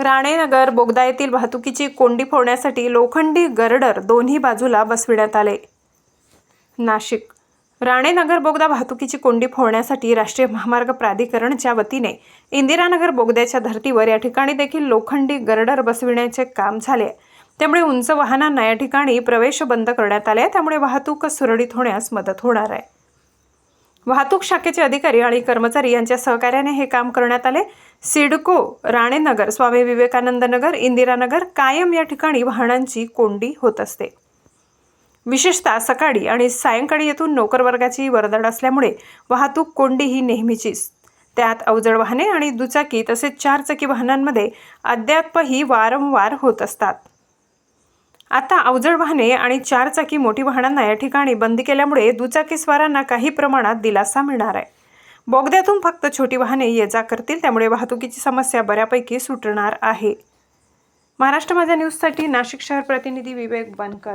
राणेनगर बोगदा येथील वाहतुकीची कोंडी फोडण्यासाठी लोखंडी गर्डर दोन्ही बाजूला बसविण्यात आले. नाशिक. राणेनगर बोगदा वाहतुकीची कोंडी फोडण्यासाठी राष्ट्रीय महामार्ग प्राधिकरणच्या वतीने इंदिरानगर बोगद्याच्या धर्तीवर या ठिकाणी देखील लोखंडी गर्डर बसविण्याचे काम झाले. त्यामुळे उंच वाहनांना या ठिकाणी प्रवेश बंद करण्यात आले. त्यामुळे वाहतूक सुरळीत होण्यास मदत होणार आहे. वाहतूक शाखेचे अधिकारी आणि कर्मचारी यांच्या सहकार्याने हे काम करण्यात आले. सिडको राणेनगर स्वामी विवेकानंद नगर इंदिरानगर कायम या ठिकाणी वाहनांची कोंडी होत असते. विशेषतः सकाळी आणि सायंकाळी येथून नोकरवर्गाची वर्दळ असल्यामुळे वाहतूक कोंडी ही नेहमीचीच. त्यात अवजड वाहने आणि दुचाकी तसेच चारचाकी वाहनांमध्ये अद्यापही वारंवार होत असतात. आता अवजड वाहने आणि चारचाकी मोठी वाहनांना या ठिकाणी बंदी केल्यामुळे दुचाकीस्वारांना काही प्रमाणात दिलासा मिळणार आहे. बोगद्यातून फक्त छोटी वाहने ये जा करतील त्यामुळे वाहतुकीची समस्या बऱ्यापैकी सुटणार आहे. महाराष्ट्र माझ्या न्यूजसाठी नाशिक शहर प्रतिनिधी विवेक बनकर.